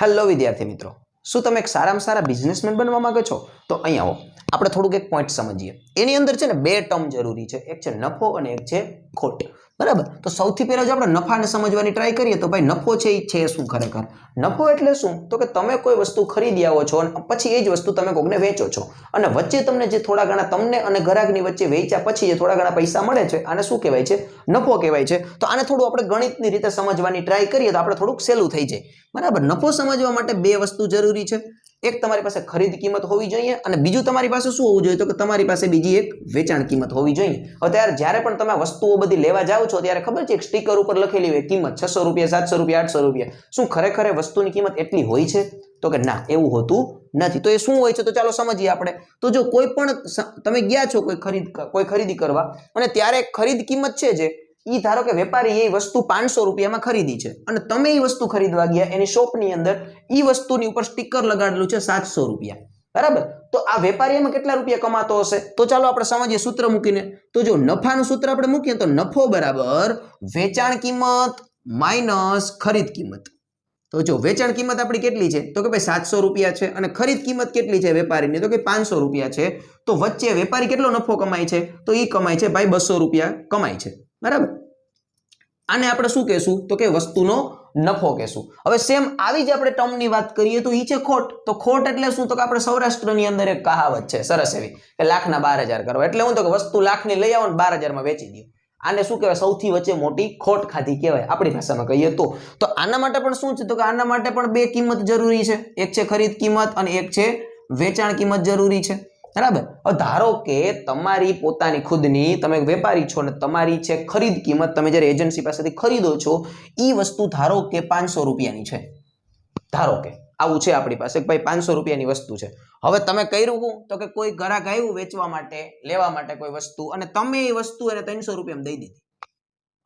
Hello વિદ્યાર્થી મિત્રો, શું તમે એક સારામાં સારા બિઝનેસમેન બનવા માંગો છો? તો અહીંયા આવો, આપણે થોડુંક એક પોઈન્ટ સમજીએ. એની અંદર છે ને બે ટર્મ જરૂરી છે, એક છે નફો અને એક છે ખોટ. બરાબર? તો સૌથી પહેલાં જો આપણે નફાને સમજવાની ટ્રાય કરીએ તો ભાઈ નફો છે એ છે શું ખરેખર? નફો એટલે શું? તો કે તમે કોઈ વસ્તુ ખરીદી આવો છો અને પછી એ જ વસ્તુ તમે કોઈને વેચો છો. અને વચ્ચે તમને જે થોડા ઘણા તમને અને ગ્રાહકની વચ્ચે વેચ્યા પછી જે થોડા ઘણા પૈસા મળે છે, આને શું કહેવાય છે? નફો કહેવાય છે. તો આને થોડું આપણે ગણિતની રીતે સમજવાની ટ્રાય કરીએ તો આપણે થોડુંક સહેલું થઈ જાય. બરાબર? નફો સમજવા માટે બે વસ્તુ જરૂરી છે. એક તમારી પાસે ખરીદ કિંમત હોવી જોઈએ અને બીજું તમારી પાસે શું હોવું જોઈએ? તો કે તમારી પાસે બીજી એક વેચાણ કિંમત હોવી જોઈએ. હવે ત્યારે જ્યારે પણ તમે વસ્તુઓ બધી લેવા જાઓ છો, ત્યારે ખબર છે એક સ્ટીકર ઉપર લખેલી હોય, કિંમત છસો રૂપિયા, સાતસો રૂપિયા, આઠસો રૂપિયા. શું ખરેખર વસ્તુની કિંમત એટલી હોય છે? તો કે ના, એવું હોતું નથી. તો એ શું હોય છે? તો ચાલો સમજીએ આપણે. તો જો કોઈ પણ તમે ગયા છો કોઈ ખરીદ, કોઈ ખરીદી કરવા અને ત્યારે ખરીદ કિંમત છે જે? ઈ ધારો કે વેપારી એ વસ્તુ પાંચસો રૂપિયામાં ખરીદી છે અને તમે એ વસ્તુ ખરીદવા ગયા એની શોપની અંદર ઈ વસ્તુની ઉપર સ્ટીકર લગાડેલું છે સાતસો રૂપિયા. બરાબર? તો આ વેપારી એમાં કેટલા રૂપિયા કમાતો હશે? તો ચાલો આપણે સમજીએ સૂત્ર મૂકીને. તો જો નફાનું સૂત્ર આપણે મૂકીએ તો નફો બરાબર વેચાણ કિંમત માઇનસ ખરીદ કિંમત. તો જો વેચાણ કિંમત આપણી કેટલી છે? તો કે ભાઈ સાતસો રૂપિયા છે અને ખરીદ કિંમત કેટલી છે વેપારીની? તો કે પાંચસો રૂપિયા છે. તો વચ્ચે વેપારી કેટલો નફો કમાય છે? તો એ કમાય છે ભાઈ બસો રૂપિયા કમાય છે. બરાબર? આને આપણે શું કહેશું? તો કે વસ્તુનો નફો કહેશું. હવે સેમ આવી જ આપણે ટર્મની વાત કરીએ તો એ છે ખોટ. તો ખોટ એટલે શું? તો કે આપણે સૌરાષ્ટ્રની અંદર એક કહાવત છે, સરસ એવી, કે લાખના બાર હજાર કરો. એટલે હું તો કે વસ્તુ લાખની લઈ આવો ને બાર હજારમાં વેચી દઉં. આને શું કહેવાય? સૌથી વચ્ચે મોટી ખોટ ખાધી કહેવાય, આપણી ભાષામાં કહીએ તો. તો આના માટે પણ શું છે? તો કે આના માટે પણ બે કિંમત જરૂરી છે. એક છે ખરીદ કિંમત અને એક છે વેચાણ કિંમત જરૂરી છે. બરાબર? ધારો કે તમારી પોતાની ખુદની, તમે વેપારી છો ને તમારી છે ખરીદ કિંમત તમે જ્યારે એજન્સી પાસેથી ખરીદો છો એ વસ્તુ ધારો કે પાંચસો રૂપિયાની છે. ધારો કે આવું છે આપણી પાસે ભાઈ પાંચસો રૂપિયાની વસ્તુ છે. હવે તમે કર્યું શું તો કે કોઈ ગ્રાહક આવ્યું વેચવા માટે, લેવા માટે કોઈ વસ્તુ અને તમે એ વસ્તુ એને ત્રણસો રૂપિયામાં દઈ દીધી.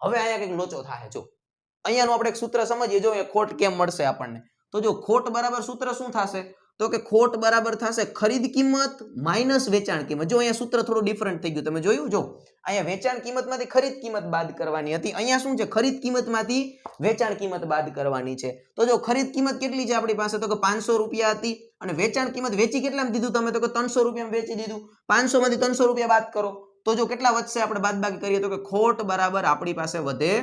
હવે અહીંયા કંઈક લોચો થાય જો. અહીંયાનું આપણે એક સૂત્ર સમજીએ, જો એ ખોટ કેમ મળશે આપણને? તો જો ખોટ બરાબર સૂત્ર શું થશે? તો કે ખોટ બરાબર થશે. ખરીદ કિંમત માઇનસ વેચાણ કિંમત. જો અહીંયા સૂત્ર થોડું ડિફરન્ટ થઈ ગયું. તમે જોયું? જો. અહીંયા વેચાણ કિંમતમાંથી ખરીદ કિંમત બાદ કરવાની હતી. અહીંયા શું છે? ખરીદ કિંમતમાંથી વેચાણ કિંમત બાદ કરવાની છે. તો જો ખરીદ કિંમત કેટલી છે આપણી પાસે? તો કે પાંચસો રૂપિયા હતી. અને વેચાણ કિંમત વેચી કેટલામાં દીધું તમે? તો કે ત્રણસો રૂપિયામાં વેચી દીધું. પાંચસો માંથી ત્રણસો રૂપિયા બાદ કરો. તો જો કેટલા વધશે આપણે બાદ બાકી કરીએ? તો કે ખોટ બરાબર આપણી પાસે વધે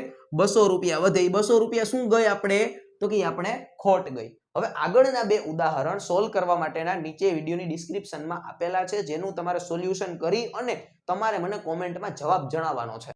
બસો રૂપિયા. વધે એ બસો રૂપિયા શું ગઈ આપણે? તો કે આપણે ખોટ ગઈ. હવે આગળના બે ઉદાહરણ સોલ્વ કરવા માટેના નીચે વિડીયોની ડિસ્ક્રિપ્શનમાં આપેલા છે, જેનું તમારે સોલ્યુશન કરી અને તમારે મને કોમેન્ટમાં જવાબ જણાવવાનો છે.